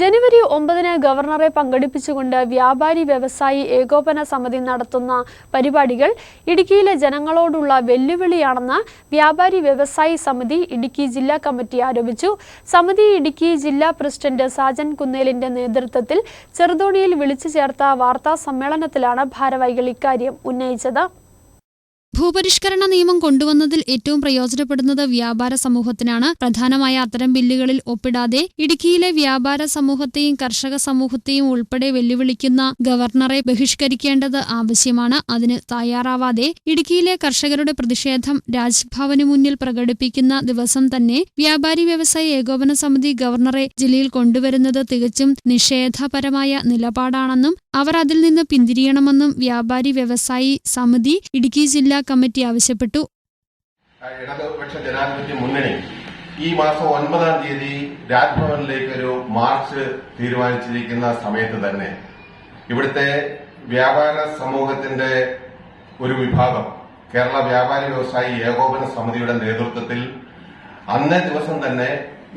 ജനുവരി ഒമ്പതിന് ഗവർണറെ പങ്കെടുപ്പിച്ചുകൊണ്ട് വ്യാപാരി വ്യവസായി ഏകോപന സമിതി നടത്തുന്ന പരിപാടികൾ ഇടുക്കിയിലെ ജനങ്ങളോടുള്ള വെല്ലുവിളിയാണെന്ന് വ്യാപാരി വ്യവസായി സമിതി ഇടുക്കി ജില്ലാ കമ്മിറ്റി ആരോപിച്ചു. സമിതി ഇടുക്കി ജില്ലാ പ്രസിഡന്റ് സാജൻ കുന്നേലിന്റെ നേതൃത്വത്തിൽ ചെറുതോണിയിൽ വിളിച്ചു ചേർത്ത വാർത്താ സമ്മേളനത്തിലാണ് ഭാരവാഹികൾ ഇക്കാര്യം ഉന്നയിച്ചത്. ഭൂപരിഷ്കരണ നിയമം കൊണ്ടുവന്നതിൽ ഏറ്റവും പ്രയോജനപ്പെടുന്നത് വ്യാപാര സമൂഹത്തിനാണ്. പ്രധാനമായ അത്തരം ബില്ലുകളിൽ ഒപ്പിടാതെ ഇടുക്കിയിലെ വ്യാപാര സമൂഹത്തെയും കർഷക സമൂഹത്തെയും ഉൾപ്പെടെ വെല്ലുവിളിക്കുന്ന ഗവർണറെ ബഹിഷ്കരിക്കേണ്ടത് ആവശ്യമാണ്. അതിന് തയ്യാറാവാതെ ഇടുക്കിയിലെ കർഷകരുടെ പ്രതിഷേധം രാജ്ഭവന് മുന്നിൽ പ്രകടിപ്പിക്കുന്ന ദിവസം തന്നെ വ്യാപാരി വ്യവസായ ഏകോപന സമിതി ഗവർണറെ ജില്ലയിൽ കൊണ്ടുവരുന്നത് തികച്ചും നിഷേധപരമായ നിലപാടാണെന്നും അവർ അതിൽ നിന്ന് പിന്തിരിയണമെന്നും വ്യാപാരി വ്യവസായി സമിതി ഇടുക്കി ജില്ലാ കമ്മിറ്റി ആവശ്യപ്പെട്ടു. ഇടതുപക്ഷ ജനാധിപത്യ മുന്നണി ഈ മാസം ഒൻപതാം തീയതി രാജ്ഭവനിലേക്ക് ഒരു മാർച്ച് തീരുമാനിച്ചിരിക്കുന്ന സമയത്ത് തന്നെ ഇവിടുത്തെ വ്യാപാര സമൂഹത്തിന്റെ ഒരു വിഭാഗം കേരള വ്യാപാരി വ്യവസായി ഏകോപന സമിതിയുടെ നേതൃത്വത്തിൽ അന്നേ ദിവസം തന്നെ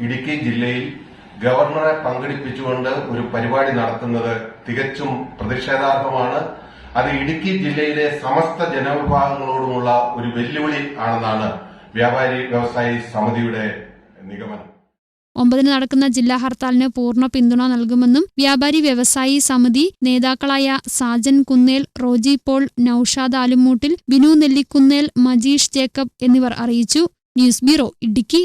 ഇടുക്കി ജില്ലയിൽ ഗവർണറെ പങ്കെടുപ്പിച്ചുകൊണ്ട് ഒരു പരിപാടി നടത്തുന്നത് തികച്ചും പ്രതിഷേധാർഹമാണ്. അത് ഇടുക്കി ജില്ലയിലെ സമസ്ത ജനവിഭാഗങ്ങളോടുമുള്ള ഒരു വെല്ലുവിളി ആണെന്നാണ് വ്യാപാരി വ്യവസായി സമിതിയുടെ നിഗമനം. ഒമ്പതിന് നടക്കുന്ന ജില്ലാ ഹർത്താലിന് പൂർണ പിന്തുണ നൽകുമെന്നും വ്യാപാരി വ്യവസായി സമിതി നേതാക്കളായ സാജൻ കുന്നേൽ റോജി പോൾ നൌഷാദ് ആലുമൂട്ടിൽ ബിനു നെല്ലിക്കുന്നേൽ മജീഷ് ജേക്കബ് എന്നിവർ അറിയിച്ചു. News bureau Idukki.